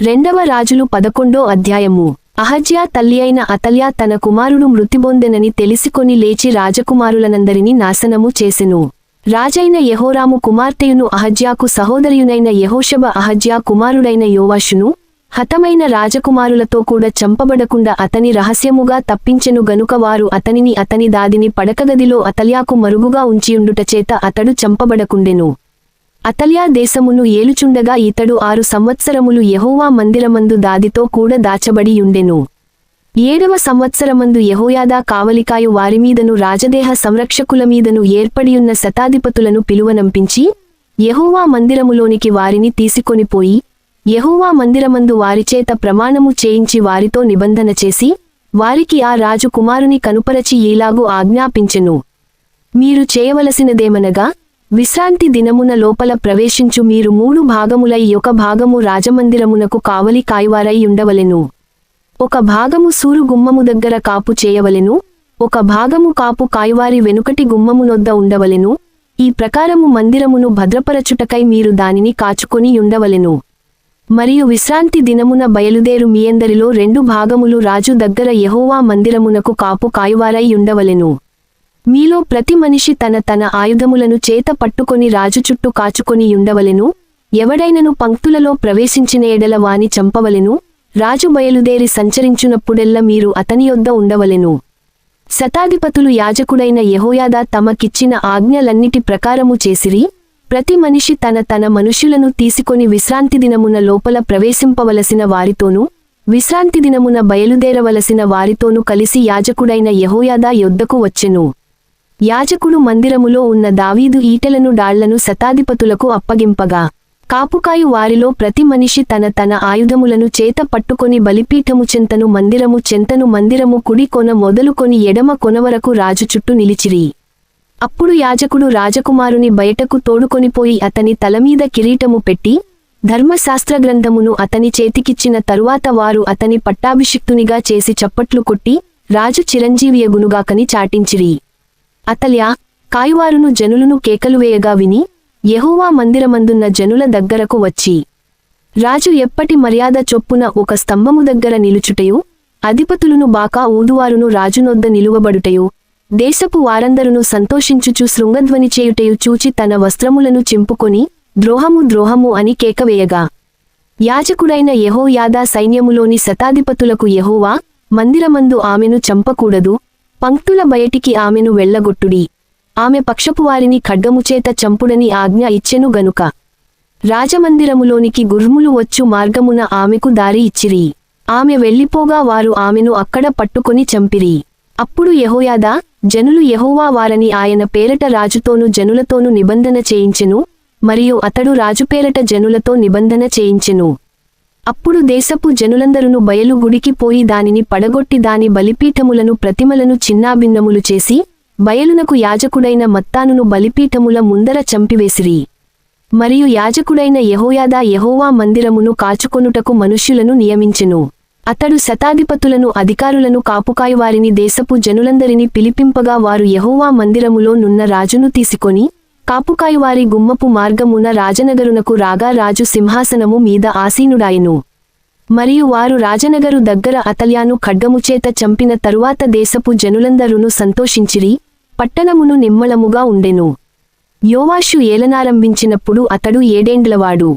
రెండవ రాజులు పదకొండో అధ్యాయము. అహజ్యా తల్లి అయిన అతల్యా తన కుమారుడు మృతిబొందెనని తెలిసికొని లేచి రాజకుమారులనందరినీ నాశనము చేసెను. రాజైన యహోరాము కుమార్తెయును అహజ్యాకు సహోదరియునైన యహోషబ అహజ్యా కుమారుడైన యోవాషును హతమైన రాజకుమారులతో కూడా చంపబడకుండా అతని రహస్యముగా తప్పించెను గనుక వారు అతనిని అతని దాదిని పడకగదిలో అతల్యాకు మరుగుగా ఉంచియుండుటచేత అతడు చంపబడకుండెను. అతల్యా దేశమును ఏలుచుండగా ఇతడు ఆరు సంవత్సరములు యహోవా మందిరమందు దాదితో కూడా దాచబడియుండెను. ఏడవ సంవత్సరమందు యహోయాదా కావలికాయు వారిమీదను రాజదేహ సంరక్షకుల మీదను ఏర్పడియున్న శతాధిపతులను పిలువనంపించి యహోవా మందిరములోనికి వారిని తీసుకొనిపోయి యహోవా మందిరమందు వారిచేత ప్రమాణము చేయించి వారితో నిబంధన చేసి వారికి ఆ రాజు కుమారుని కనుపరచి ఈలాగు ఆజ్ఞాపించెను. మీరు చేయవలసినదేమనగా విశ్రాంతి దినమున లోపల ప్రవేశించు మీరు మూడు భాగములై ఒక భాగము రాజమందిరమునకు కావలి కాయవారై ఉండవలెను. ఒక భాగము సూరు గుమ్మము దగ్గర కాపు చేయవలెను. ఒక భాగము కాపు కాయవారి వెనుకటి గుమ్మమునొద్ద ఉండవలెను. ఈ ప్రకారము మందిరమును భద్రపరచుటకై మీరు దానిని కాచుకొని ఉండవలెను. మరియు విశ్రాంతి దినమున బయలుదేరు మీయందరిలో రెండు భాగములు రాజు దగ్గర యహోవా మందిరమునకు కాపు కాయువారై ఉండవలెను. మీలో ప్రతి మనిషి తన తన ఆయుధములను చేత పట్టుకొని రాజు చుట్టూ కాచుకొని యుండవలెను ఎవడైనను పంక్తులలో ప్రవేశించిన ఎడల వాని చంపవలెను. రాజు బయలుదేరి సంచరించునప్పుడెల్లా మీరు అతని యొద్ద ఉండవలెను. శతాధిపతులు యాజకుడైన యహోయాదా తమకిచ్చిన ఆజ్ఞలన్నిటి ప్రకారము చేసిరి. ప్రతి మనిషి తన తన మనుష్యులను తీసుకొని విశ్రాంతి దినమున లోపల ప్రవేశింపవలసిన వారితోనూ విశ్రాంతి దినమున బయలుదేరవలసిన వారితోనూ కలిసి యాజకుడైన యహోయాదా యొద్దకు వచ్చెను. యాజకుడు మందిరములో ఉన్న దావీదు ఈటెలను డాళ్ళను శతాధిపతులకు అప్పగింపగా కాపుకాయు వారిలో ప్రతి మనిషి తన తన ఆయుధములను చేత పట్టుకొని బలిపీఠము చెంతను మందిరము చెంతను మందిరము కుడి కొన మొదలుకొని ఎడమ కొనవరకు రాజు చుట్టూ నిలిచిరి. అప్పుడు యాజకుడు రాజకుమారుని బయటకు తోడుకొనిపోయి అతని తలమీద కిరీటము పెట్టి ధర్మశాస్త్ర గ్రంథమును అతని చేతికిచ్చిన తరువాత వారు అతని పట్టాభిషిక్తునిగా చేసి చప్పట్లు కొట్టి రాజు చిరంజీవియగునుగాకని చాటించిరి. అతల్యా కాయువారును జనులను కేకలు వేయగా విని యెహోవా మందిరమందున్న జనుల దగ్గరకు వచ్చి రాజు ఎప్పటి మర్యాద చొప్పున ఒక స్తంభము దగ్గర నిలుచుటయు అధిపతులను బాకా ఊదువారును రాజునొద్ద నిలువబడుటయు దేశపు వారందరును సంతోషించుచు శృంగధ్వని చేయుటయు చూచి తన వస్త్రములను చింపుకొని ద్రోహము ద్రోహము అని కేకవేయగా యాజకుడైన యహోయాదా సైన్యములోని శతాధిపతులకు యహోవా మందిరమందు ఆమెను చంపకూడదు పంక్తుల బయటికి ఆమెను వెళ్ళగొట్టుడి. ఆమె పక్షపువారిని ఖడ్గముచేత చంపుడని ఆజ్ఞ ఇచ్చెను గనుక. రాజమందిరములోనికి గుర్ములు వచ్చు మార్గమున ఆమెకు దారి ఇచ్చిరి. ఆమె వెళ్ళిపోగా వారు ఆమెను అక్కడ పట్టుకొని చంపిరి. అప్పుడు యహోయాదా జనులు యహోవా వారని ఆయన పేరట రాజుతోను జనులతోను నిబంధన చేయించెను మరియు అతడు రాజు పేరట జనులతో నిబంధన చేయించెను. అప్పుడు దేశపు జనులందరును బయలు గుడికి పోయి దానిని పడగొట్టి దాని బలిపీఠములను ప్రతిమలను చిన్నాభిన్నములు చేసి బయలునకు యాజకుడైన మత్తానును బలిపీఠముల ముందర చంపివేసిరి. మరియు యాజకుడైన యహోయాదా యహోవా మందిరమును కాచుకొనుటకు మనుష్యులను నియమించెను. అతడు శతాధిపతులను అధికారులను కాపుకాయువారిని దేశపు జనులందరినీ పిలిపింపగా వారు యహోవా మందిరములో నున్న రాజును తీసుకొని కాపుకాయువారి గుమ్మపు మార్గమున రాజనగరునకు రాగా రాజు సింహాసనము మీద ఆసీనుడాయెను. మరియు వారు రాజనగరు దగ్గర అతల్యాను ఖడ్గముచేత చంపిన తరువాత దేశపు జనులందరును సంతోషించిరి పట్టణమును నిమ్మళముగా ఉండెను. యోవాషు ఏలనారంభించినప్పుడు అతడు ఏడేండ్లవాడు.